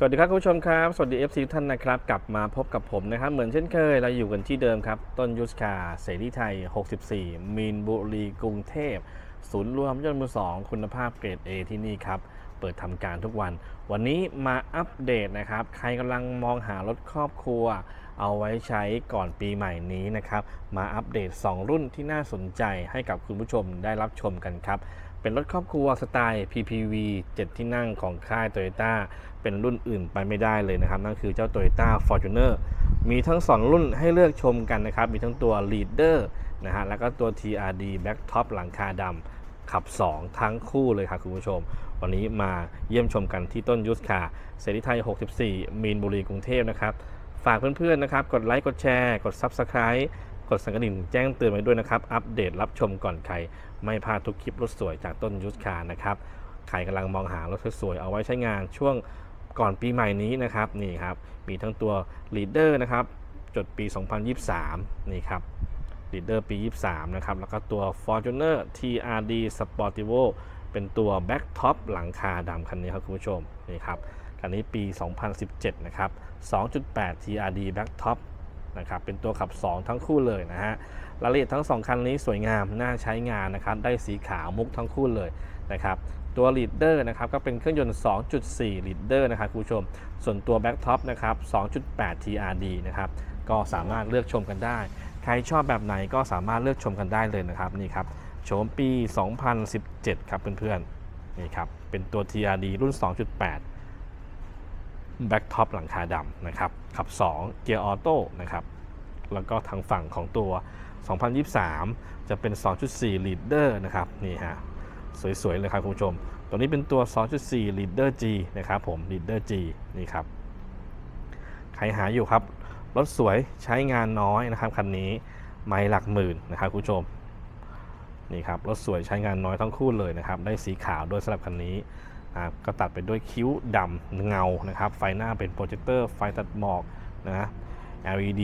สวัสดีครับคุณผู้ชมครับ สวัสดี FC ทุกท่านนะครับ กลับมาพบกับผมนะครับ เหมือนเช่นเคย เราอยู่กันที่เดิมครับ ต้นยุสคาเสรีไทย 64 มีนบุรีกรุงเทพ ศูนย์รวมยนต์มือสองคุณภาพเกรด A ที่นี่ครับ เปิดทำการทุกวัน วันนี้มาอัปเดตนะครับ ใครกำลังมองหารถครอบครัว เอาไว้ใช้ก่อนปีใหม่นี้นะครับ มาอัปเดต 2 รุ่นที่น่าสนใจให้กับคุณผู้ชมได้รับชมกันครับ เป็นรถครอบครัวสไตล์ PPV 7 ที่นั่งของค่าย Toyota เป็นรุ่นอื่นไปไม่ได้เลยนะครับ นั่นคือเจ้า Toyota Fortuner มีทั้ง 2 รุ่นให้เลือกชมกันนะครับ มีทั้งตัว Leader นะฮะแล้วก็ตัว TRD Back Top หลังคาดำขับ 2 ทั้งคู่เลยครับคุณผู้ชม วันนี้มาเยี่ยมชมกันที่ต้นยุทธคาเสรีไทย 64 มีนบุรีกรุงเทพนะครับ ฝากเพื่อนๆนะครับ กดไลค์กดแชร์ กด Subscribe กดสั่นกระดิ่งแจ้งเตือนไว้ด้วยนะครับ อัปเดตรับชมก่อนใคร ไม่พลาดทุกคลิปรถสวยจากต้นยุทธคานะครับ ใครกำลังมองหารถสวยเอาไว้ใช้งานช่วงก่อนปีใหม่นี้นะครับ นี่ครับ มีทั้งตัว Leader นะครับ จดปี 2023 นี่ครับ Leader ปี 23 นะครับ แล้วก็ตัว Fortuner TRD Sportivo เป็นตัว Back Top หลังคาดำคันนี้ครับคุณผู้ชม นี่ครับ คันนี้ปี 2017 นะครับ 2.8 TRD Back Top นะครับเป็นตัวขับ 2 ทั้งคู่เลยนะฮะรายละเอียดทั้ง 2 คันนี้สวยงามน่าใช้งานนะครับได้สีขาวมุกทั้งคู่เลยนะครับตัว Leader นะครับก็เป็นเครื่องยนต์ 2.4 Leader นะครับคุณผู้ชม ส่วนตัว Back Top นะครับ 2.8 TRD นะครับก็สามารถเลือกชมกันได้ ใครชอบแบบไหนก็สามารถเลือกชมกันได้เลยนะครับนี่ครับโฉมปี 2017 ครับเพื่อนๆนี่ครับเป็นตัว TRD รุ่น 2.8 แบ็กท็อปหลังคาดำนะครับขับ 2 เกียร์ออโต้นะครับแล้วก็ทางฝั่งของตัว 2023 จะเป็น 2.4 Leader นะครับนี่ฮะสวยๆเลยครับคุณผู้ชม ตัวนี้เป็นตัว 2.4 Leader G นะครับผม Leader G นี่ครับใครหาอยู่ครับ รถสวยใช้งานน้อยนะครับคันนี้ไม่หลักหมื่นนะครับคุณผู้ชมนี่ครับรถสวยใช้งานน้อยทั้งคู่เลยนะครับ ได้สีขาวด้วยสำหรับคันนี้ นะครับก็ตัดไปด้วยคิ้วดำเงานะครับไฟหน้าเป็นโปรเจคเตอร์ไฟตัดหมอกนะ LED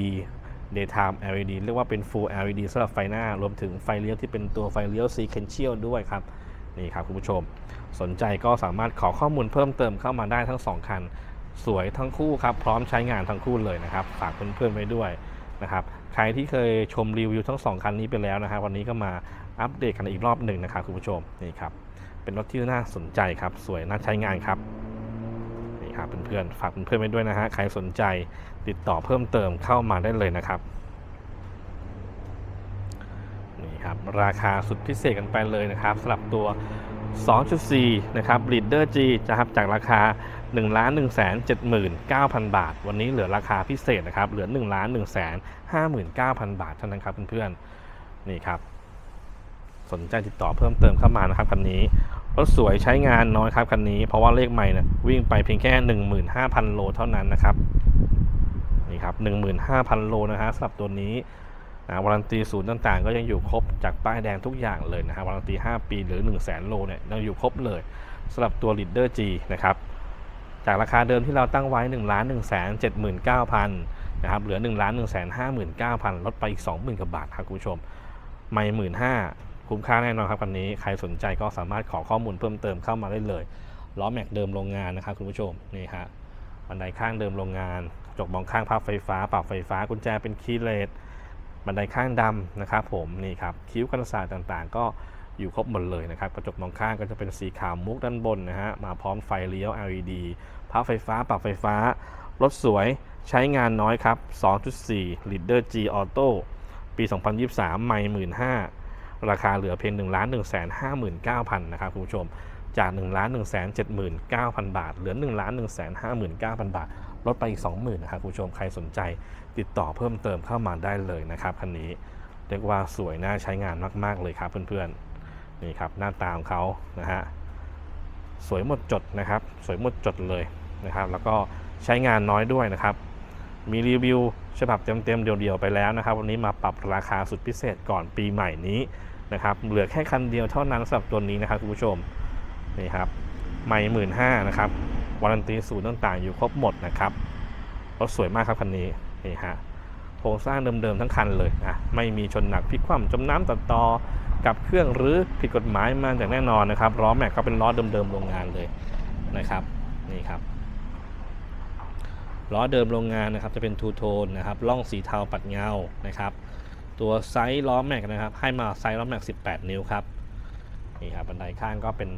daytime LED เรียกว่าเป็น full LED สำหรับไฟหน้ารวมถึงไฟเลี้ยวที่เป็นตัวไฟเลี้ยว sequential ด้วยครับนี่ครับคุณผู้ชม สนใจก็สามารถขอข้อมูลเพิ่มเติมเข้ามาได้ทั้ง 2 คัน สวยทั้งคู่ครับพร้อมใช้งานทั้งคู่เลยนะครับฝากเพื่อนๆไว้ด้วยนะครับใครที่เคยชมรีวิวทั้ง 2 คันนี้ไปแล้วนะครับวันนี้ก็มา อัปเดตกันอีกรอบหนึ่งนะครับคุณผู้ชมนี่ครับเป็นรถที่น่าสนใจครับ สวยน่าใช้งานครับนี่ครับเพื่อนๆฝากเพื่อนๆไว้ด้วยนะฮะใครสนใจติดต่อเพิ่มเติมเข้ามาได้เลยนะครับนี่ครับราคาสุดพิเศษกันไปเลยนะครับสำหรับตัว 2.4 นะครับ Leader G จะครับจากราคา 1 1 7 9 0 0 0 บาท วันนี้เหลือราคาพิเศษนะครับ เหลือ 1 1 5 9 0 0 0 บาทเท่านั้นครับเพื่อนๆนี่ครับ สนใจติดต่อเพิ่มเติมเข้ามานะครับคันนี้รถสวยใช้งานน้อยครับคันนี้ เพราะว่าเลขใหม่นะวิ่งไปเพียงแค่ 15,000 โลเท่านั้นนะครับนี่ครับ 15,000 โลนะฮะสำหรับตัวนี้นะวารันตีศูนย์ต่างๆ ก็ยังอยู่ครบจากป้ายแดงทุกอย่างเลยนะฮะวารันตี 5 ปีหรือ 1 0 0 0 0แโลเนี่ยยังอยู่ครบเลยสำหรับตัว Leader G นะครับจากราคาเดิมที่เราตั้งไว้ 1 1 7 9 0 0 0นะครับเหลือ 1 1 5 9 0 0 0ลดไปอีก 20,000กว่าบาทครับคุณผู้ชมไม่หมื่นห้า คุ้มค่าแน่นอนครับคันนี้ ใครสนใจก็สามารถขอข้อมูลเพิ่มเติมเข้ามาได้เลยล้อแม็กเดิมโรงงานนะครับคุณผู้ชมนี่ฮะบันไดข้างเดิมโรงงานกระจกมองข้างพับไฟฟ้าปรับไฟฟ้ากุญแจเป็นคีย์เลสบันไดข้างดำนะครับผมนี่ครับคิ้วกันศาสตร์ต่างๆ ก็อยู่ครบหมดเลยนะครับกระจกมองข้างก็จะเป็นสีขาวมุกด้านบนนะฮะมาพร้อมไฟเลี้ยว LED พับไฟฟ้าปรับไฟฟ้ารถสวยใช้งานน้อยครับ 2.4 Leader G Auto ปี 2023 ไม่หมื่นห้า ราคาเหลือเพียง 1 1 5 9 0 0 0 นะครับคุณผู้ชม จาก 1 1 7 9 0 0 0 บาท เหลือ 1 1 5 9 0 0 0 บาท ลดไปอีก 20,000นะครับคุณผู้ชม ใครสนใจติดต่อเพิ่มเติมเข้ามาได้เลยนะครับคันนี้ เรียกว่าสวยน่าใช้งานมากๆเลยครับเพื่อนๆ นี่ครับหน้าตาของเขานะฮะ สวยหมดจดนะครับ สวยหมดจดเลยนะครับ แล้วก็ใช้งานน้อยด้วยนะครับ มีรีวิวฉบับเต็มๆเดียวๆไปแล้วนะครับ วันนี้มาปรับราคาสุดพิเศษก่อนปีใหม่นี้นะครับเหลือแค่คันเดียวเท่านั้นสำหรับตัวนี้นะครับคุณผู้ชมนี่ครับไม่หมื่นห้านะครับวารันตีศูนย์ต่างๆ อยู่ครบหมดนะครับรถสวยมากครับคันนี้นี่ฮะโครงสร้างเดิมๆทั้งคันเลยนะไม่มีชนหนักพลิกคว่ำจมน้ำตัดต่อกับเครื่องหรือผิดกฎหมายมาจากแน่นอนนะครับล้อแม็กก็เป็นล้อเดิมๆโรงงานเลยนะครับนี่ครับ ล้อเดิมโรงงานนะครับจะเป็นทูโทนนะครับล่องสีเทาปัดเงานะครับ ตัวไซส์ล้อแม็กนะครับ ให้มาไซส์ล้อแม็ก 18 นิ้วครับนี่ครับบันไดข้างก็เป็น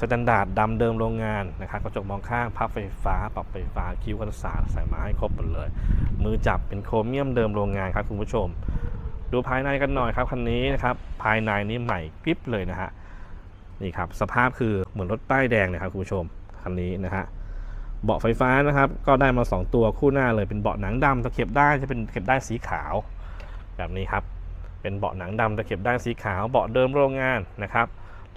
สแตนดาร์ดดำเดิมโรงงานนะครับกระจกมองข้างพับไฟฟ้า ปรับไฟฟ้าคิ้วกันศาสตร์ใส่มาให้ครบหมดเลย มือจับเป็นโครเมียมเดิมโรงงานครับคุณผู้ชม ดูภายในกันหน่อยครับคันนี้นะครับภายในนี้ใหม่กริบเลยนะฮะนี่ครับสภาพคือเหมือนรถป้ายแดงเลยครับคุณผู้ชมคันนี้นะฮะ เบาะไฟฟ้านะครับ ก็ได้มา 2 ตัวคู่หน้าเลยเป็นเบาะหนังดำตะเข็บได้จะเป็นเข็บได้สีขาว แบบนี้ครับ เป็นเบาะหนังดำตะเข็บได้สีขาวเบาะเดิมโรงงานนะครับ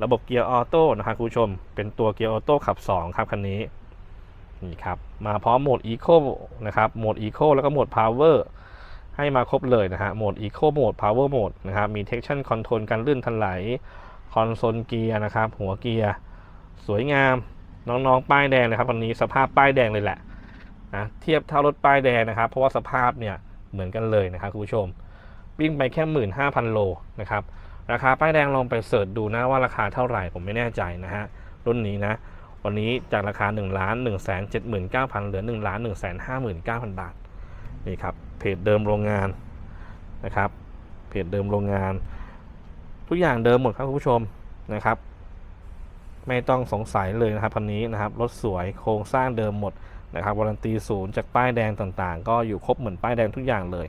ระบบเกียร์ออโต้นะครับคุณผู้ชม เป็นตัวเกียร์ออโต้ขับ 2 ครับคันนี้นี่ครับมาพร้อมโหมดอีโคนะครับโหมดอีโคแล้วก็โหมดพาวเวอร์ให้มาครบเลยนะฮะโหมดอีโคโหมดพาวเวอร์โหมดนะครับมี traction control การลื่นทันไหลคอนโซลเกียร์นะครับหัวเกียร์สวยงาม น้องๆป้ายแดงนะครับวันนี้สภาพป้ายแดงเลยแหละนะเทียบเท่ารถป้ายแดงนะครับ เพราะว่าสภาพเนี่ยเหมือนกันเลยนะครับคุณผู้ชมวิ่งไปแค่ 15,000 โลนะครับราคาป้ายแดงลองไปเสิร์ชดูนะว่าราคาเท่าไหร่ผมไม่แน่ใจนะฮะรุ่นนี้นะ วันนี้จากราคา1ล้าน1 7 9 0 0 0 เหลือ1ล้าน1 5 9 0 0 0 บาทนี่ครับเพจเดิมโรงงานนะครับเพจเดิมโรงงาน ทุกอย่างเดิมหมดครับคุณผู้ชมนะครับ ไม่ต้องสงสัยเลยนะครับคันนี้นะครับรถสวยโครงสร้างเดิมหมดนะครับวารันตีศูนย์จากป้ายแดงต่างๆ ก็อยู่ครบเหมือนป้ายแดงทุกอย่างเลย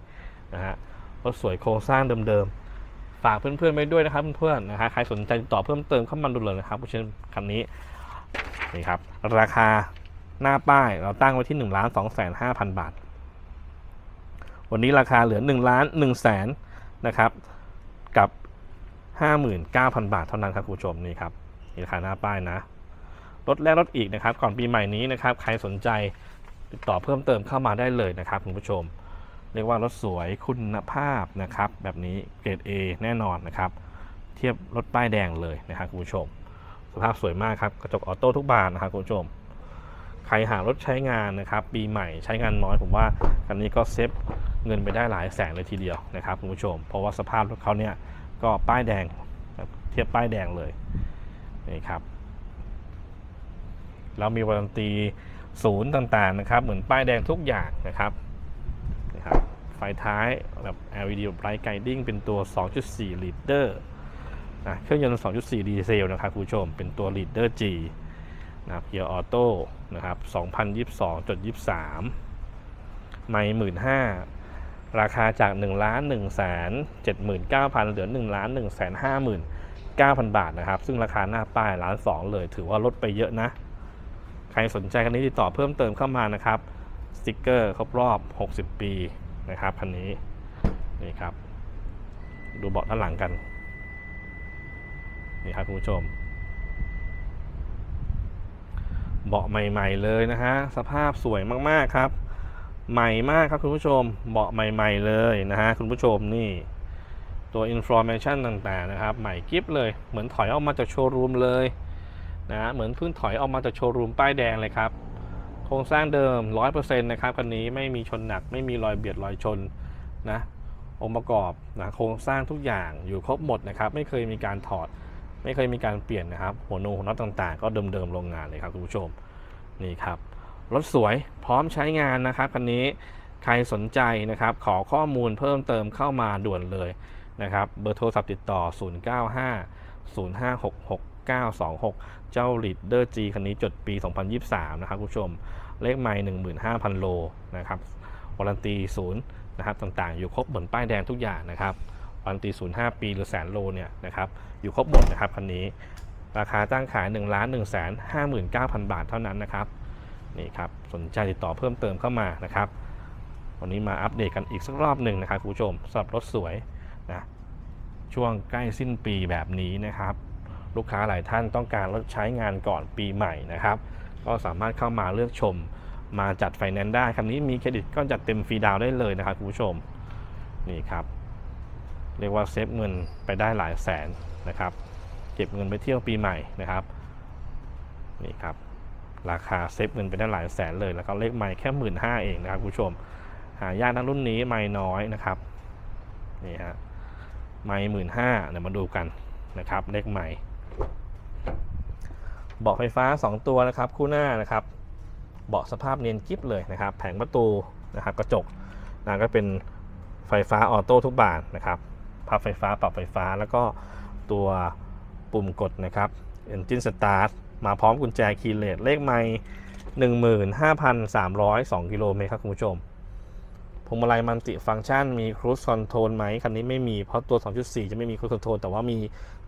นะฮะรถสวยโครงสร้างเดิมๆฝากเพื่อนๆไว้ด้วยนะครับเพื่อนๆนะฮะใครสนใจติดต่อเพิ่มเติมเข้ามาดูเลยนะครับผู้เช่นคันนี้นี่ครับราคาหน้าป้ายเราตั้งไว้ที่1นึ่งล้านสองแสนห้าพันบาท วันนี้ราคาเหลือ1นึ่งล้านหนึ่งแสนนะครับกับ 59,000 บาทเท่านั้นครับคุณผู้ชมนี่ครับ นี่ราคาหน้าป้ายนะลดแลกลดอีกนะครับ ก่อนปีใหม่นี้นะครับ ใครสนใจติดต่อเพิ่มเติมเข้ามาได้เลยนะครับคุณผู้ชม เรียกว่ารถสวยคุณภาพนะครับ แบบนี้เกรด A แน่นอนนะครับ เทียบรถป้ายแดงเลยนะครับคุณผู้ชม สภาพสวยมากครับกระจกออโต้ทุกบานนะครับคุณผู้ชม ใครหารถใช้งานนะครับ ปีใหม่ใช้งานน้อยผมว่าคันนี้ก็เซฟเงินไปได้หลายแสนเลยทีเดียวนะครับคุณผู้ชม เพราะว่าสภาพรถเขาเนี่ยก็ป้ายแดงเทียบป้ายแดงเลย นี่ครับ เรามีวารันตีศูนย์ต่างๆนะครับ เหมือนป้ายแดงทุกอย่างนะครับนะครับ ไฟท้ายแบบ LED Bright Guiding เป็นตัว 2.4ลิตรนะเครื่องยนต์ 2.4 ดีเซลนะครับคุณผู้ชม เป็นตัว Liter G นะครับ เกียร์ออโต้นะครับ 2022.23 ไม่หมื่นห้าราคาจาก1ล้าน1 7 9 0 0 0เหลือ1ล้าน1 5 0 0 0 9,000 บาทนะครับ ซึ่งราคาหน้าป้ายร้านสองเลย ถือว่าลดไปเยอะนะ ใครสนใจคันนี้ติดต่อเพิ่มเติมเข้ามานะครับ สติกเกอร์ครบรอบ 60 ปีนะครับคันนี้ นี่ครับ ดูเบาะด้านหลังกัน นี่ครับคุณผู้ชม เบาะใหม่ ๆ เลยนะฮะ สภาพสวยมากๆครับ ใหม่มากครับคุณผู้ชม เบาะใหม่ ๆ เลยนะฮะคุณผู้ชมนี่ ตัว information ต่างๆนะครับ ใหม่กิฟเลย เหมือนถอยออกมาจากโชว์รูมเลยนะฮะเหมือนเพิ่งถอยออกมาจากโชว์รูมป้ายแดงเลยครับ โครงสร้างเดิม 100%นะครับคันนี้ไม่มีชนหนักไม่มีรอยเบียดรอยชนนะองค์ประกอบนะโครงสร้างทุกอย่างอยู่ครบหมดนะครับ ไม่เคยมีการถอด ไม่เคยมีการเปลี่ยนนะครับ หัวโนหัวน็อตต่างๆ ก็เดิมๆโรงงานเลยครับคุณผู้ชมนี่ครับรถสวยพร้อมใช้งานนะครับคันนี้ใครสนใจนะครับ ขอข้อมูลเพิ่มเติมเข้ามาด่วนเลย นะครับเบอร์โทรศัพท์ติดต่อ 095 0566 926 เจ้า Leader G คันนี้จดปี 2023 นะครับคุณผู้ชม เลขไมล์15,000 โลนะครับวารันตีศูนย์นะครับต่างๆ อยู่ครบเหมือนป้ายแดงทุกอย่างนะครับวารันตีศูนย์5ปีหรือแสนโลเนี่ยนะครับอยู่ครบหมดนะครับคันนี้ ราคาตั้งขาย1ล้าน1แสน59,000 บาทเท่านั้นนะครับนี่ครับสนใจติดต่อเพิ่มเติมเข้ามานะครับวันนี้มาอัปเดตกันอีกสักรอบหนึ่งนะครับคุณผู้ชมสำหรับรถสวย นะช่วงใกล้สิ้นปีแบบนี้นะครับ ลูกค้าหลายท่านต้องการรถใช้งานก่อนปีใหม่นะครับ ก็สามารถเข้ามาเลือกชมมาจัดไฟแนนซ์ได้คันนี้มีเครดิตก็จัดเต็มฟรีดาวได้เลยนะครับคุณผู้ชมนี่ครับเรียกว่าเซฟเงินไปได้หลายแสนนะครับ เก็บเงินไปเที่ยวปีใหม่นะครับนี่ครับราคาเซฟเงินไปได้หลายแสนเลย แล้วก็เลขไม่แค่หมื่นห้าเองนะครับคุณผู้ชม หายากนะรุ่นนี้ไม่น้อยนะครับนี่ฮะ ไม่หมื่นห้าเดี๋ยวมาดูกันนะครับเลขไม่เบาะไฟฟ้า 2 ตัวนะครับ คู่หน้านะครับเบาะสภาพเนียนกิ๊บเลยนะครับ แผงประตูนะครับกระจกนะก็เป็นไฟฟ้าออโต้ทุกบานนะครับพับไฟฟ้าปรับไฟฟ้าแล้วก็ตัวปุ่มกดนะครับ Engine Start มาพร้อมกุญแจคีย์เลสเลขไมล์15,302กิโลเมตรครับคุณผู้ชม พวงมาลัยมัลติฟังก์ชันมีครู i คอนโทรลไหมคันนี้ไม่มีเพราะตัว 2.4 จะไม่มีครู i คอนโทรลแต่ว่ามี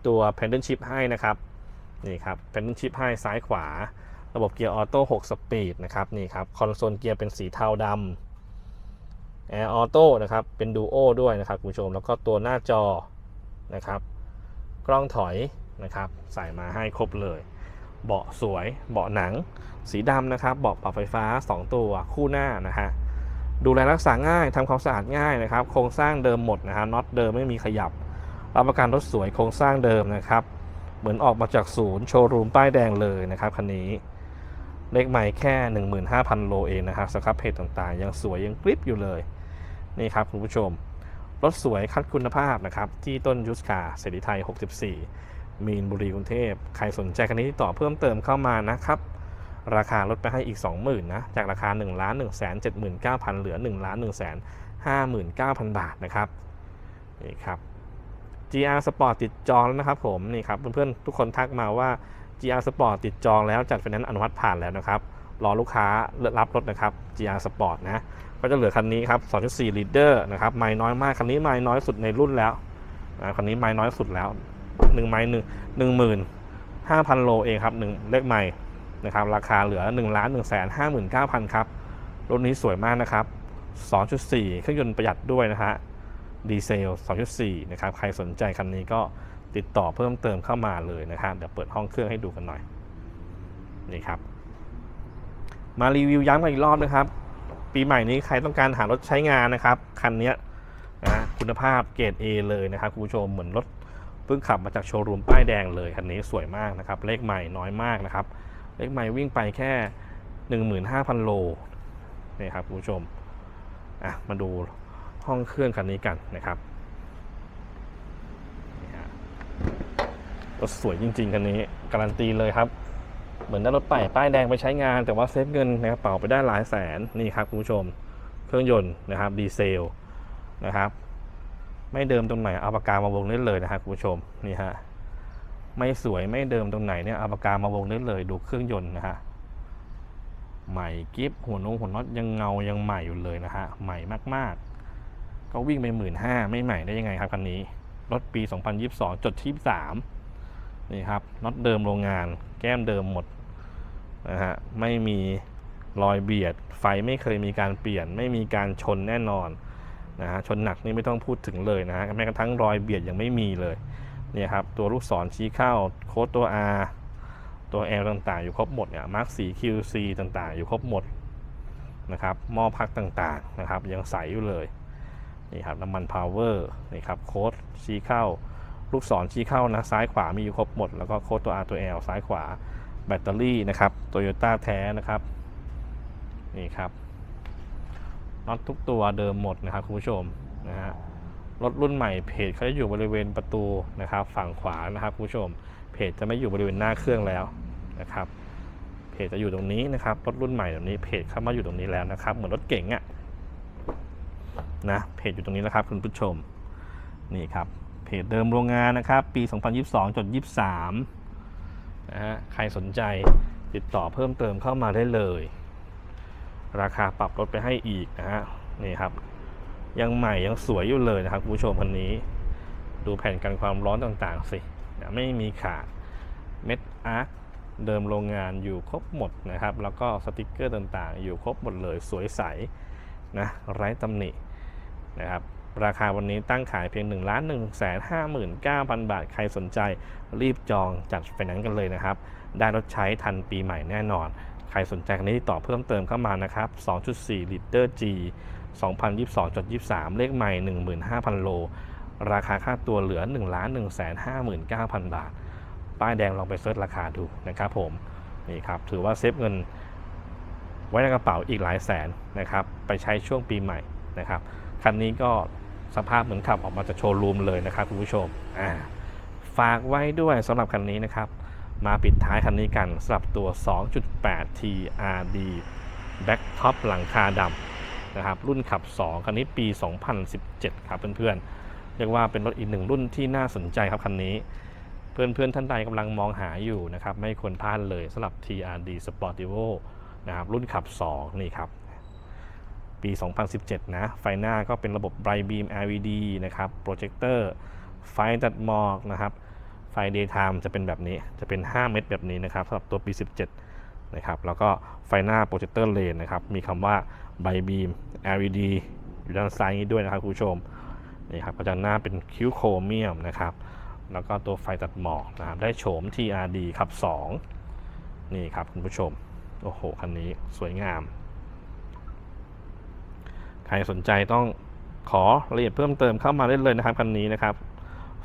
ตัว Pedal Shift ให้นะครับนี่ครับ Pedal Shift ให้ซ้ายขวา ระบบเกียร์ออโต้6สปีดนะครับนี่ครับคอนโซลเกียร์เป็นสีเทาดำแอร์ออโต้นะครับเป็นดูโอด้วยนะครับคุณผู้ชมแล้วก็ตัวหน้าจอนะครับ กล้องถอยนะครับใส่มาให้ครบเลยเบาะสวย เบาะหนัง สีดำนะครับ เบาะปรับไฟฟ้า 2 ตัวคู่หน้านะฮะ ดูแลรักษาง่ายทำความสะอาดง่ายนะครับ โครงสร้างเดิมหมดนะฮะน็อตเดิมไม่มีขยับรับประกันรถสวยโครงสร้างเดิมนะครับ เหมือนออกมาจากศูนย์โชว์รูมป้ายแดงเลยนะครับคันนี้เลขใหม่แค่ 15,000 โลเองนะครับสครับเพจต่างๆ ยังสวยยังกริปอยู่เลย นี่ครับคุณผู้ชม รถสวยคัดคุณภาพนะครับ ที่ต้นยุสคาเสรีไทย 64 มีนบุรีกรุงเทพ ใครสนใจคันนี้ติดต่อเพิ่มเติมเข้ามานะครับ ราคาลดไปให้อีก 20,000นะจากราคา 1 1 7 9 0 0 0 เหลือ 1 1 5 9 0 0 0 บาทนะครับนี่ครับ GR Sport ติดจองแล้วนะครับผมนี่ครับเพื่อนๆทุกคนทักมาว่า GR Sport ติดจองแล้วจัดไฟแนนซ์อนุมัติผ่านแล้วนะครับรอลูกค้ารับรถนะครับ GR Sport นะก็จะเหลือคันนี้ครับ 2.4 Leader นะครับไม้น้อยมากคันนี้ไม้น้อยสุดในรุ่นแล้วนะคันนี้ไม้น้อยสุดแล้ว1ไม้หนึ่งหนึ่งหมื่นห้าพันโลเองครับหนึ่งเลขไม้ นะครับราคาเหลือ1นึ่งล้านหนึ่งแสนห้าหมื่นเก้าพันครับรถนี้สวยมากนะครับ 2.4 เครื่องยนต์ประหยัดด้วยนะฮะดีเซล 2.4 นะครับ ใครสนใจคันนี้ก็ติดต่อเพิ่มเติมเข้ามาเลยนะครับ เดี๋ยวเปิดห้องเครื่องให้ดูกันหน่อย นี่ครับ มารีวิวย้ำกันอีกรอบนะครับ ปีใหม่นี้ใครต้องการหารถใช้งานนะครับ คันนี้นะคุณภาพเกรด A เลยนะครับคุณผู้ชมเหมือนรถเพิ่งขับมาจากโชว์รูมป้ายแดงเลยคันนี้สวยมากนะครับ เลขใหม่น้อยมากนะครับ เลขใหม่วิ่งไปแค่ 15,000 โลนี่ครับคุณผู้ชมอะมาดูห้องเครื่องคันนี้กันนะครับนี่ฮะรถสวยจริง ๆ คันนี้ การันตีเลยครับ เหมือนได้รถป้ายป้ายแดงไปใช้งาน แต่ว่าเซฟเงินในกระเป๋าไปได้หลายแสนนี่ครับคุณผู้ชม เครื่องยนต์นะครับดีเซลนะครับ ไม่เดิมตรงไหนเอาปากกามาวงได้เลยนะครับคุณผู้ชมนี่ฮะ ไม่สวยไม่เดิมตรงไหนเนี่ยเอาปากกามาวงได้เลยดูเครื่องยนต์นะฮะใหม่กิฟหัวนงหัวน็อตยังเงายังใหม่อยู่เลยนะฮะใหม่มากๆ ก็วิ่งไปหมื่นห้าไม่ใหม่ได้ยังไงครับคันนี้รถปี 2022 จดที่3นี่ครับน็อตเดิมโรงงาน แก้มเดิมหมดนะฮะไม่มีรอยเบียด ไฟไม่เคยมีการเปลี่ยน ไม่มีการชนแน่นอนนะฮะชนหนักนี่ไม่ต้องพูดถึงเลยนะฮะแม้กระทั่งรอยเบียดยังไม่มีเลย เนี่ยครับตัวลูกศรชี้เข้าโค้ดตัว R ตัว L ต่างๆ อยู่ครบหมดเนี่ยมาร์คสี QC ต่างๆ อยู่ครบหมดนะครับหม้อพักต่างๆนะครับ ยังใสอยู่เลยนี่ครับน้ำมันพาวเวอร์นี่ครับโค้ดชี้เข้า ลูกศรชี้เข้านะซ้ายขวามีอยู่ครบหมด แล้วก็โค้ดตัว R ตัว L ซ้ายขวาแบตเตอรี่นะครับโตโยต้าแท้นะครับนี่ครับน็อตทุกตัวเดิมหมดนะครับคุณผู้ชมนะฮะ รถรุ่นใหม่เพจเขาจะอยู่บริเวณประตูนะครับ ฝั่งขวานะครับคุณผู้ชม เพจจะไม่อยู่บริเวณหน้าเครื่องแล้วนะครับ เพจจะอยู่ตรงนี้นะครับรถรุ่นใหม่แบบนี้เพจเข้ามาอยู่ตรงนี้แล้วนะครับ เหมือนรถเก๋งอะนะเพจอยู่ตรงนี้แล้วครับคุณผู้ชมนี่ครับเพจเดิมโรงงานนะครับ ปี 2022จด23นะฮะใครสนใจติดต่อเพิ่มเติมเข้ามาได้เลย ราคาปรับลดไปให้อีกนะฮะนี่ครับ ยังใหม่ยังสวยอยู่เลยนะครับผู้ชมคันนี้ ดูแผ่นกันความร้อนต่างๆสิไม่มีขาดเม็ดอาร์คเดิมโรงงานอยู่ครบหมดนะครับ แล้วก็สติกเกอร์ต่างๆ อยู่ครบหมดเลยสวยใสนะไร้ตำหนินะครับราคาวันนี้ตั้งขายเพียง1นึ่งล้านหนึ่งแสนห้าหมื่นเก้าพันบาท ใครสนใจรีบจองจัดไฟแนนซ์กันเลยนะครับ ได้รถใช้ทันปีใหม่แน่นอน ใครสนใจคันนี้ติดต่อเพิ่มเติมเข้ามานะครับ 2.4 ลิตร G 2022.23 เลขใหม่ 15,000 โล ราคาค่าตัวเหลือ 1 1 5 9 0 0 0 บาท ป้ายแดงลองไปเซิร์ชราคาดูนะครับผม นี่ครับ ถือว่าเซฟเงินไว้ในกระเป๋าอีกหลายแสนนะครับ ไปใช้ช่วงปีใหม่นะครับ คันนี้ก็สภาพเหมือนขับออกมาจากโชว์รูมเลยนะครับคุณผู้ชม อ่า ฝากไว้ด้วยสำหรับคันนี้นะครับ มาปิดท้ายคันนี้กันสำหรับตัว 2.8 TRD แบ็กท็อปหลังคาดำ นะครับ รุ่นขับ 2 คันนี้ปี 2017 ครับเพื่อนๆ เรียกว่าเป็นรถอีกหนึ่งรุ่นที่น่าสนใจครับคันนี้ เพื่อนๆ ท่านใดกำลังมองหาอยู่นะครับ ไม่ควรพลาดเลยสำหรับ TRD Sportivo นะครับรุ่นขับ 2 นี่ครับปี 2017 นะ ไฟหน้าก็เป็นระบบ Bright Beam LED นะครับ โปรเจคเตอร์ ไฟตัดหมอกนะครับ ไฟ Daytime จะเป็นแบบนี้ จะเป็น 5 เม็ดแบบนี้นะครับสำหรับตัวปี 17 นะครับ แล้วก็ไฟหน้าโปรเจคเตอร์เลนนะครับ มีคำว่า Bright Beam LED อยู่ด้านซ้ายนี้ด้วยนะครับคุณผู้ชมนี่ครับก็จะหน้าเป็นคิ้วโครเมียมนะครับ แล้วก็ตัวไฟตัดหมอกนะครับได้โฉม TRD ขับ2นี่ครับคุณผู้ชม โอ้โห คันนี้สวยงาม ใครสนใจต้องขอรายละเอียดเพิ่มเติมเข้ามาได้เลยนะครับคันนี้นะครับ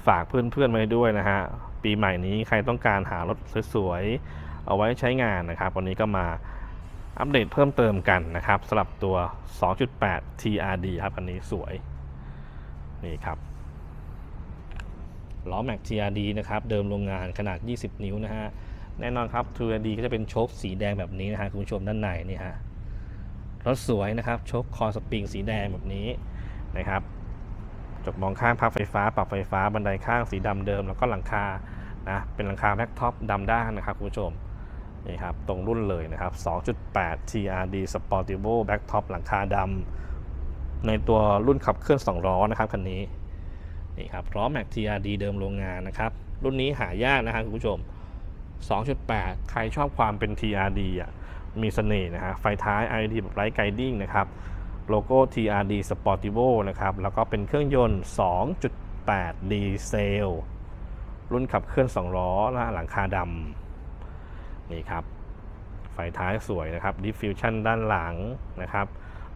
ฝากเพื่อนๆไว้ด้วยนะฮะ ปีใหม่นี้ใครต้องการหารถสวยๆ เอาไว้ใช้งานนะครับ วันนี้ก็มา อัปเดตเพิ่มเติมกันนะครับสำหรับตัว 2.8 TRD ครับคันนี้สวย นี่ครับล้อแม็ก TRD นะครับ เดิมโรงงานขนาด 20 นิ้วนะฮะ แน่นอนครับ TRD ก็จะเป็นโชคสีแดงแบบนี้นะฮะ คุณผู้ชมด้านในนี่ฮะรถสวยนะครับ โชคคอสปริงสีแดงแบบนี้นะครับจกมองข้างพับไฟฟ้า ปรับไฟฟ้าบันไดข้างสีดำเดิม แล้วก็หลังคานะเป็นหลังคาแบ็กท็อปดำด้านนะครับคุณผู้ชม นี่ครับตรงรุ่นเลยนะครับ 2.8 TRD Sportivo Back Top หลังคาดำในตัวรุ่นขับเคลื่อน2ล้อนะครับคันนี้นี่ครับล้อแม็ก TRD เดิมโรงงานนะครับ รุ่นนี้หายากนะครับคุณผู้ชม 2.8 ใครชอบความเป็น TRD อะมีเสน่ห์นะฮะไฟท้าย LED แบบไร้ไกดิ้งนะครับ โลโก้ TRD Sportivo นะครับ แล้วก็เป็นเครื่องยนต์ 2.8 ดีเซล รุ่นขับเคลื่อน 2 ล้อหน้าหลังคาดำ นี่ครับ ไฟท้ายสวยนะครับ Diffusion ด้านหลังนะครับ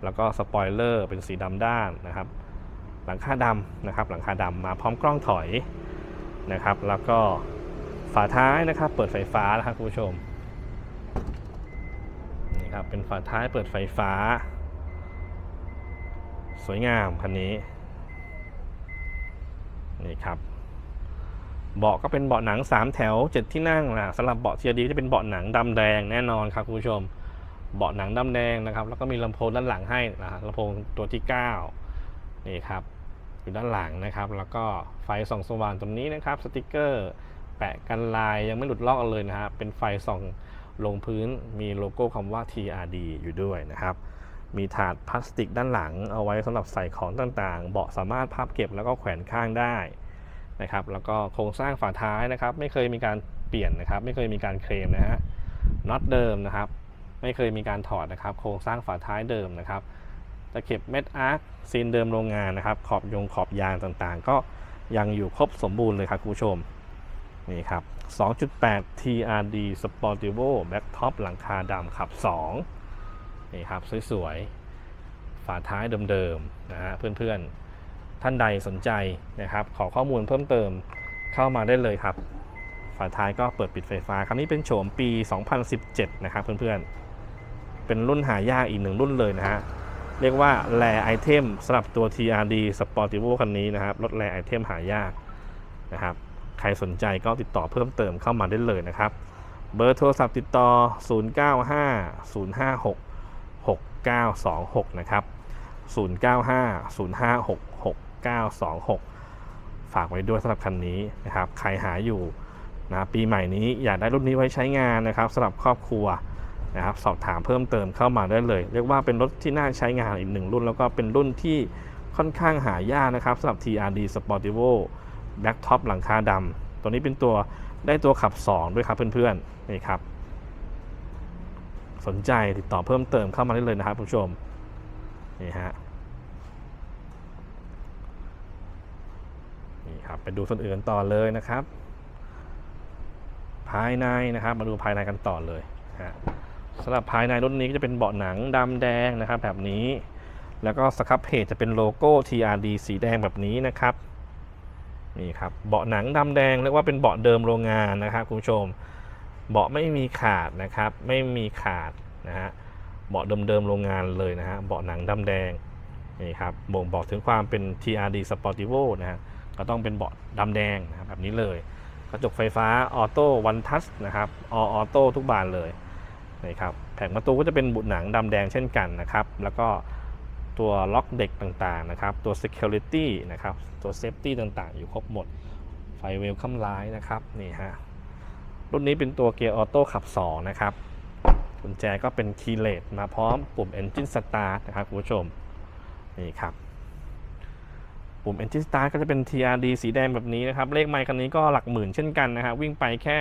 แล้วก็สปอยเลอร์เป็นสีดำด้านนะครับ หลังคาดำนะครับ หลังคาดำมาพร้อมกล้องถอยนะครับ แล้วก็ฝาท้ายนะครับ เปิดไฟฟ้านะครับคุณผู้ชมนี่ครับเป็นฝาท้ายเปิดไฟฟ้า สวยงามคันนี้นี่ครับ เบาะก็เป็นเบาะหนัง 3 แถว 7 ที่นั่งนะสำหรับเบาะเทียดีจะเป็นเบาะหนังดำแดงแน่นอนครับคุณผู้ชม เบาะหนังดำแดงนะครับ แล้วก็มีลำโพงด้านหลังให้นะลำโพงตัวที่ 9 นี่ครับอยู่ด้านหลังนะครับ แล้วก็ไฟส่องสว่างตรงนี้นะครับสติกเกอร์แปะกันลายยังไม่หลุดลอกเลยนะฮะเป็นไฟส่องลงพื้นมีโลโก้คำว่า TRD อยู่ด้วยนะครับ มีถาดพลาสติกด้านหลังเอาไว้สำหรับใส่ของต่างๆ เบาะสามารถพับเก็บแล้วก็แขวนข้างได้ นะครับแล้วก็โครงสร้างฝาท้ายนะครับ ไม่เคยมีการเปลี่ยนนะครับ ไม่เคยมีการเคลมนะฮะน็อตเดิมนะครับ ไม่เคยมีการถอดนะครับ โครงสร้างฝาท้ายเดิมนะครับตะเข็บเม็ดอาร์คซีนเดิมโรงงานนะครับ ขอบยงขอบยางต่างๆ ก็ยังอยู่ครบสมบูรณ์เลยครับคุณผู้ชมนี่ครับ 2.8 TRD Sportivo Back Top หลังคาดำขับ 2 นี่ครับ สวย ๆ ฝาท้ายเดิม ๆ นะฮะเพื่อน ๆ ท่านใดสนใจนะครับ ขอข้อมูลเพิ่มเติมเข้ามาได้เลยครับ ฝาท้ายก็เปิดปิดไฟฟ้าครั้นี้เป็นโฉมปี 2017 นะครับเพื่อนๆ เป็นรุ่นหายากอีกหนึ่งรุ่นเลยนะฮะ เรียกว่าแรไอเทมสำหรับตัว TRD Sportivo คันนี้นะครับ รถแรไอเทมหายากนะครับ ใครสนใจก็ติดต่อเพิ่มเติมเข้ามาได้เลยนะครับ เบอร์โทรศัพท์ติดต่อ 095 056 6926 นะครับ 095 926 ฝากไว้ด้วยสำหรับคันนี้นะครับใครหาอยู่นะปีใหม่นี้อยากได้รุ่นนี้ไว้ใช้งานนะครับสำหรับครอบครัวนะครับสอบถามเพิ่มเติมเข้ามาได้เลย เรียกว่าเป็นรถที่น่าใช้งานอีกหนึ่งรุ่น แล้วก็เป็นรุ่นที่ค่อนข้างหายากนะครับสำหรับ TRD Sportivo Black Top หลังคาดำตัวนี้เป็นตัวได้ตัวขับ 2 ด้วยครับเพื่อนๆนี่ครับ สนใจติดต่อเพิ่มเติมเข้ามาได้เลยนะครับผู้ชมนี่ฮะ นี่ครับไปดูส่วนอื่นต่อเลยนะครับ ภายในนะครับ มาดูภายในกันต่อเลยฮะสำหรับภายในรถนี้ก็จะเป็นเบาะหนังดำแดงนะครับ แบบนี้ แล้วก็สครับเพจจะเป็นโลโก้ TRD สีแดงแบบนี้นะครับนี่ครับเบาะหนังดำแดงเรียกว่าเป็นเบาะเดิมโรงงานนะครับคุณผู้ชม เบาะไม่มีขาดนะครับ ไม่มีขาดนะฮะเบาะเดิมๆโรงงานเลยนะฮะเบาะหนังดำแดงนี่ครับบ่งบอกถึงความเป็น TRD Sportivo นะฮะ ก็ต้องเป็นเบาะดำแดงนะครับแบบนี้เลย กระจกไฟฟ้าออโต้วันทัชนะครับอออโต้ทุกบานเลยนี่ครับแผงประตูก็จะเป็นบุหนังดำแดงเช่นกันนะครับ แล้วก็ตัวล็อกเด็กต่างๆนะครับ ตัว security นะครับ ตัว safety ต่างๆ อยู่ครบหมด ไฟเวลคัมไลน์นะครับ นี่ฮะ รุ่นนี้เป็นตัวเกียร์ออโต้ขับ 2 นะครับ กุญแจก็เป็นคีย์เลสมาพร้อมปุ่ม Engine Start นะครับคุณผู้ชม นี่ครับ ปุ่ม Engine Start ก็จะเป็น TRD สีแดงแบบนี้นะครับ เลขไมค์คันนี้ก็หลักหมื่นเช่นกันนะครับวิ่งไปแค่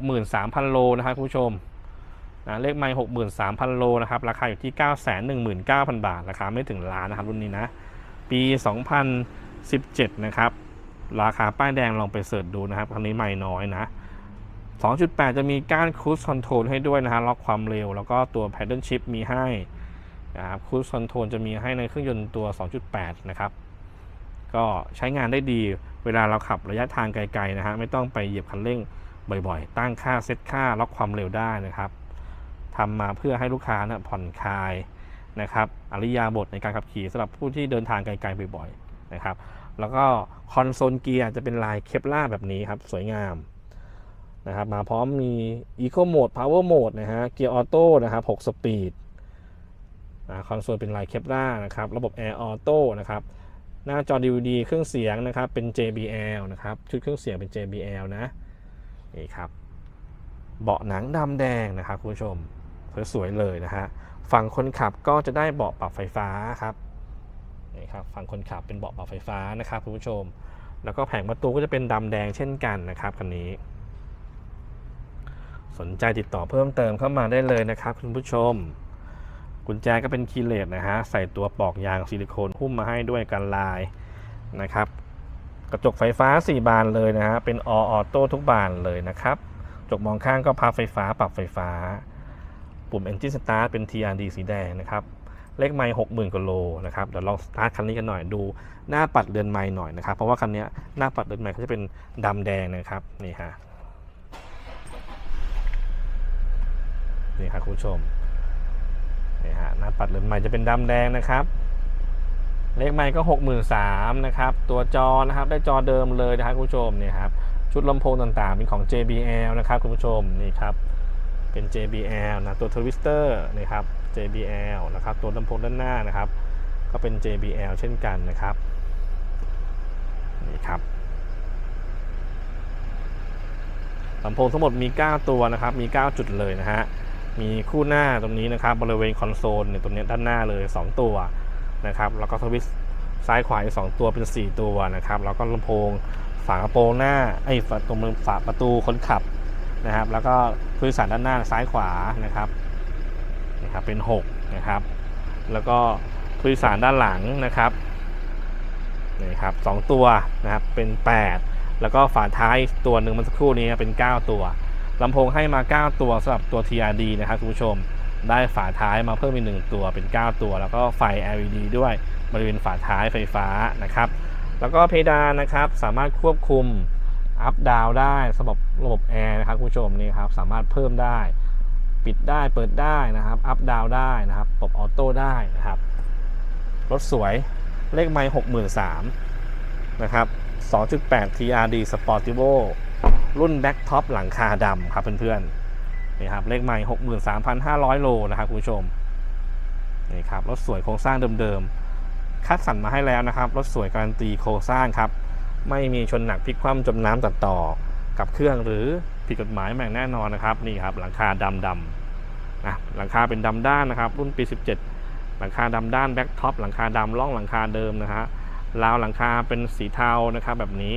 63,000 โลนะครับคุณผู้ชมนะเลขไมค์63,000 โลนะครับ ราคาอยู่ที่ 919,000 บาท ราคาไม่ถึงล้านนะครับรุ่นนี้นะ ปี 2017 นะครับ ราคาป้ายแดงลองไปเสิร์ชดูนะครับ คันนี้ไม่น้อยนะ 2.8 จะมีก้านค i ู e คอนโทรลให้ด้วยนะฮะล็อกความเร็ว แล้วก็ตัว Paddle Shift มีให้นะครับค i ู e คอนโทรลจะมีให้ในเครื่องยนต์ตัว 2.8 นะครับ ก็ใช้งานได้ดี เวลาเราขับระยะทางไกลๆนะฮะไม่ต้องไปเหยียบคันเร่งบ่อยๆ ตั้งค่าเซตค่าล็อกความเร็วได้นะครับทำมาเพื่อให้ลูกค้านะผ่อนคลายนะครับอริยาบทในการขับขี่สำหรับผู้ที่เดินทางไกลๆบ่อยๆนะครับ แล้วก็คอนโซลเกียร์จะเป็นลายเคปล่าแบบนี้ครับสวยงามนะครับมาพร้อมมี Eco Mode Power Mode นะฮะเกียร์ออโต้นะครับ6สปีดคอนโซลเป็นลายเคปล่านะครับ ระบบ Air Auto นะครับ หน้าจอ DVD เครื่องเสียงนะครับ เป็น JBL นะครับ ชุดเครื่องเสียงเป็น JBL นะ นี่ครับ เบาะหนังดำแดงนะครับคุณผู้ชม สวยๆเลยนะฮะ ฝั่งคนขับก็จะได้เบาะปรับไฟฟ้าครับ นี่ครับ ฝั่งคนขับเป็นเบาะปรับไฟฟ้านะครับคุณผู้ชม แล้วก็แผงประตูก็จะเป็นดำแดงเช่นกันนะครับคันนี้ สนใจติดต่อเพิ่มเติมเข้ามาได้เลยนะครับคุณผู้ชม กุญแจก็เป็นคีย์เลสนะฮะ ใส่ตัวปลอกยางซิลิโคนหุ้มมาให้ด้วยกันลายนะครับ กระจกไฟฟ้า 4 บานเลยนะฮะ เป็นอออโต้ทุกบานเลยนะครับกระจกมองข้างก็พับไฟฟ้าปรับไฟฟ้า ปุ่ม Engine Start เป็น TRD สีแดงนะครับ เลขไมล์60,000กว่าโลนะครับ เดี๋ยวลองสตาร์ทคันนี้กันหน่อยดูหน้าปัดเรือนไมล์หน่อยนะครับ เพราะว่าคันนี้หน้าปัดเรือนไมล์เขาจะเป็นดำแดงนะครับ นี่ฮะ นี่ครับคุณผู้ชม นี่ฮะหน้าปัดเรือนไมล์จะเป็นดำแดงนะครับ เลขไมค์ก็63,000นะครับ ตัวจอนะครับได้จอเดิมเลยนะครับคุณผู้ชมนี่ครับชุดลำโพงต่างๆ เป็นของ JBL นะครับคุณผู้ชมนี่ครับเป็น JBL นะตัวทวิสเตอร์นะครับ JBL นะครับตัวลำโพงด้านหน้านะครับ ก็เป็น JBL เช่นกันนะครับนี่ครับลำโพงทั้งหมดมี 9 ตัวนะครับ มี 9 จุดเลยนะฮะ มีคู่หน้าตรงนี้นะครับบริเวณคอนโซลเนี่ยตรงนี้ด้านหน้าเลย 2 ตัวนะครับแล้วก็สวิตช์ซ้ายขวาอีกสองตัวเป็น 4 ตัวนะครับแล้วก็ลำโพงฝากระโปรงหน้าไอ้ฝาตรงฝาประตูคนขับนะครับ แล้วก็ผู้โดยสารด้านหน้าซ้ายขวานะครับนะครับเป็น 6 นะครับ แล้วก็ผู้โดยสารด้านหลังนะครับนี่ครับสองตัวนะครับเป็น 8 แล้วก็ฝาท้ายตัวหนึ่งมันสักครู่นี้เป็น 9 ตัว ลำโพงให้มา 9 ตัวสำหรับตัว TRD นะครับคุณผู้ชม ได้ฝาท้ายมาเพิ่มอีกหนึ่งตัวเป็น 9 ตัว แล้วก็ไฟ LED ด้วยบริเวณฝาท้ายไฟฟ้านะครับ แล้วก็เพดานนะครับสามารถควบคุมอัพดาวได้สำหรับระบบแอร์นะครับคุณผู้ชมนี่ครับสามารถเพิ่มได้ ปิดได้เปิดได้นะครับอัพดาวได้นะครับปรับออโต้ได้นะครับรถสวยเลขไมล์63,000นะครับ 2.8 TRD Sportivo รุ่นแบ็ k ท็อปหลังคาดำครับเพื่อนๆนี่ครับเลขใหม่ 63,500 โลนะครับคุณผู้ชมนี่ครับรถสวยโครงสร้างเดิมๆ คัดสรรมาให้แล้วนะครับรถสวยการันตีโครงสร้างครับ ไม่มีชนหนักพลิกคว่ำจมน้ำตัดต่อกับเครื่องหรือผิดกฎหมายแม่งแน่นอนนะครับนี่ครับหลังคาดำดำนะหลังคาเป็นดำด้านนะครับ รุ่นปี 17 หลังคาดำด้านแบ็กท็อปหลังคาดำล่องหลังคาเดิมนะฮะราวหลังคาเป็นสีเทานะครับแบบนี้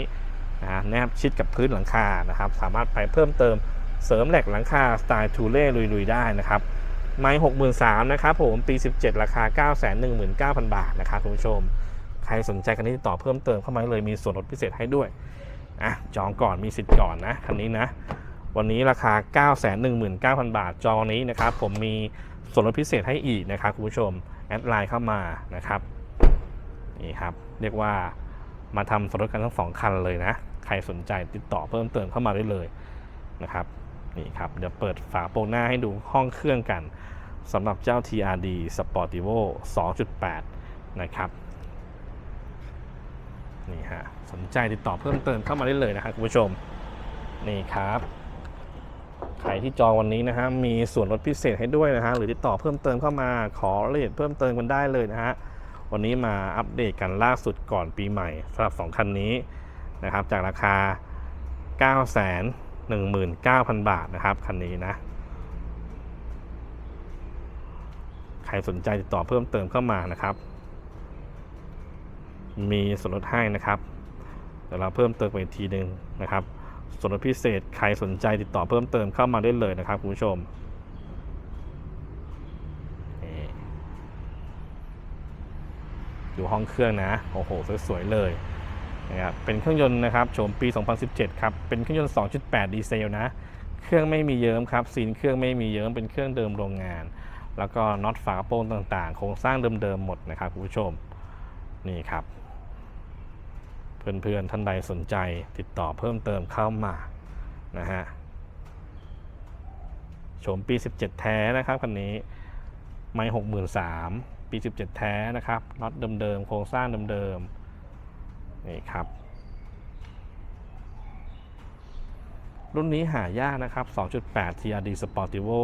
นะแนบชิดกับพื้นหลังคานะครับ สามารถไปเพิ่มเติมเสริมแหลกหลังคาสไตล์ทูเล่ลุยๆได้นะครับไม้หกหมื่นสามนะครับผมปี 17 ราคา 9 1 9 0 0 0 บาทนะครับคุณผู้ชม ใครสนใจกันนี้ต่อเพิ่มเติมเข้ามาเลยมีส่วนลดพิเศษให้ด้วยอะจองก่อนมีสิทธิ์ก่อนนะคันนี้นะ วันนี้ราคา 9 1 9 0 0 0 บาท จองนี้นะครับผมมีส่วนลดพิเศษให้อีกนะครับคุณผู้ชม แอดไลน์เข้ามานะครับนี่ครับ เรียกว่ามาทำส่วนลดกันทั้งสองคันเลยนะ ใครสนใจติดต่อเพิ่มเติมเข้ามาได้เลยนะครับนี่ครับเดี๋ยวเปิดฝาโปรงหน้าให้ดูห้องเครื่องกันสำหรับเจ้า TRD Sportivo 2.8 นะครับนี่ฮะสนใจติดต่อเพิ่มเติมเข้ามาได้เลยนะครับคุณผู้ชมนี่ครับใครที่จองวันนี้นะฮะมีส่วนลดพิเศษให้ด้วยนะฮะหรือติดต่อเพิ่มเติมเข้ามาขอรายละเอียดเพิ่มเติมกันได้เลยนะฮะวันนี้มาอัปเดตกันล่าสุดก่อนปีใหม่สำหรับ 2 คันนี้ นะครับ จากราคา 9 1 9 0 0 0 บาทนะครับ คันนี้นะ ใครสนใจติดต่อเพิ่มเติมเข้ามานะครับ มีส่วนลดให้นะครับเดี๋ยวเราเพิ่มเติมไปอีกทีหนึ่งนะครับส่วนลดพิเศษใครสนใจติดต่อเพิ่มเติมเข้ามาได้เลยนะครับคุณผู้ชมนี่ดูห้องเครื่องนะ โอ้โห สวย ๆ เลย นะครับเป็นเครื่องยนต์นะครับโฉมปี 2017 ครับเป็นเครื่องยนต์ 2.8 ดีเซลนะเครื่องไม่มีเยิ้มครับซีนเครื่องไม่มีเยิ้มเป็นเครื่องเดิมโรงงาน แล้วก็น็อตฝากระโปรงต่างๆ โครงสร้างเดิมๆหมดนะครับคุณผู้ชมนี่ครับ เพื่อนๆท่านใดสนใจติดต่อเพิ่มเติมเข้ามานะฮะโฉมปี 17 แท้นะครับคันนี้ไม่หกหมื่นสามปี 17 แท้นะครับน็อตเดิมๆโครงสร้างเดิมๆ นี่ครับ รุ่นนี้หายากนะครับ 2.8 TRD Sportivo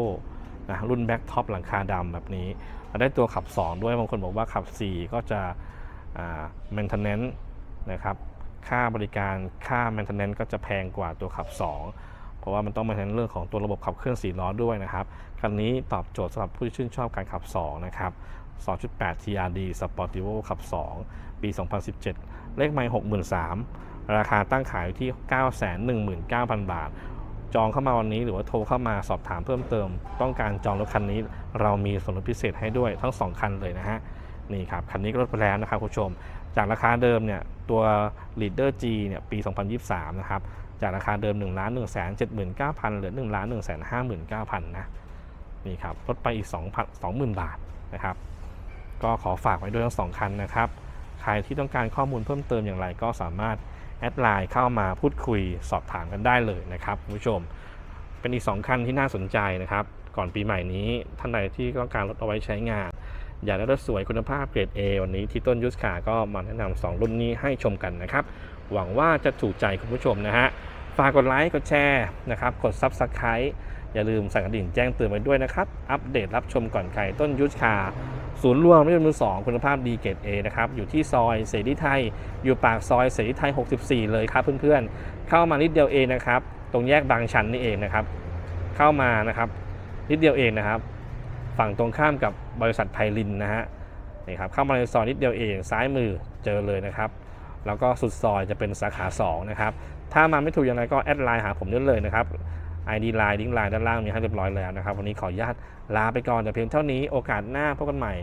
นะรุ่นแบ็กท็อปหลังคาดำแบบนี้ได้ตัวขับ 2 ด้วยบางคนบอกว่าขับ 4 ก็จะอ่า maintenance นะครับค่าบริการค่า maintenance ก็จะแพงกว่าตัวขับ 2 เพราะว่ามันต้องมาในเรื่องของตัวระบบขับเคลื่อน4ล้อด้วยนะครับคันนี้ตอบโจทย์สำหรับผู้ที่ชื่นชอบการขับ 2 นะครับ 2.8 TRD Sportivo ขับ 2 ปี 2017 เลขไมล์63,000 ราคาตั้งขายอยู่ที่ 919,000 บาท จองเข้ามาวันนี้หรือว่าโทรเข้ามาสอบถามเพิ่มเติม ต้องการจองรถคันนี้ เรามีส่วนลดพิเศษให้ด้วยทั้ง 2 คันเลยนะฮะ นี่ครับ คันนี้ก็ลดไปแล้วนะครับคุณผู้ชม จากราคาเดิมเนี่ย ตัว Leader G เนี่ย ปี 2023 นะครับ จากราคาเดิม 1 1 7 9 0 0 0เหลือ 1 1 5 9 0 0 0นะ นี่ครับ ลดไปอีก 2,000 20,000 บาทนะครับ ก็ขอฝากไว้ด้วยทั้งสองคันนะครับ ใครที่ต้องการข้อมูลเพิ่มเติมอย่างไรก็สามารถแอดไลน์เข้ามาพูดคุยสอบถามกันได้เลยนะครับคุณผู้ชม เป็นอีก 2 คันที่น่าสนใจนะครับ ก่อนปีใหม่นี้ท่านใดที่ต้องการรถเอาไว้ใช้งาน อยากได้รถสวยคุณภาพเกรด A วันนี้ที่ต้นยุทธขาก็มาแนะนำ2รุ่นนี้ให้ชมกันนะครับ หวังว่าจะถูกใจคุณผู้ชมนะฮะฝากกดไลค์กดแชร์นะครับกด Subscribe อย่าลืมสั่นกระดิ่งแจ้งเตือนไว้ด้วยนะครับ อัปเดตรับชมก่อนใครต้นยุทธคา ศูนย์รวมรถยนต์มือสองคุณภาพดีเกรด A นะครับอยู่ที่ซอยเสรีไทย อยู่ปากซอยเสรีไทย 64 เลยครับเพื่อนๆ เข้ามานิดเดียวเองนะครับ ตรงแยกบางชันนี่เองนะครับ เข้ามานะครับนิดเดียวเองนะครับ ฝั่งตรงข้ามกับบริษัทไพลินนะฮะนี่ครับเข้ามาในซอยนิดเดียวเองซ้ายมือเจอเลยนะครับ แล้วก็สุดซอยจะเป็นสาขา2นะครับถ้ามาไม่ถูกยังไงก็แอดไลน์หาผมได้เลยนะครับ ID ไลน์ลิงก์ไลน์ด้านล่างมีให้เรียบร้อยแล้วนะครับ วันนี้ขออนุญาตลาไปก่อนแต่เพียงเท่านี้โอกาสหน้าพบกันใหม่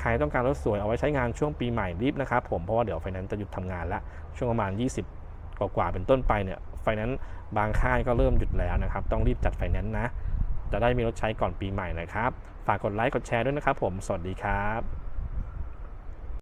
ใครต้องการรถสวยเอาไว้ใช้งานช่วงปีใหม่รีบนะครับผมเพราะว่าเดี๋ยวไฟแนนซ์จะหยุดทำงานละช่วงประมาณ 20 กว่าๆเป็นต้นไปเนี่ยไฟแนนซ์บางค่ายก็เริ่มหยุดแล้วนะครับต้องรีบจัดไฟแนนซ์นะจะได้มีรถใช้ก่อนปีใหม่นะครับ ฝากกดไลค์กดแชร์ด้วยนะครับผม สวัสดีครับ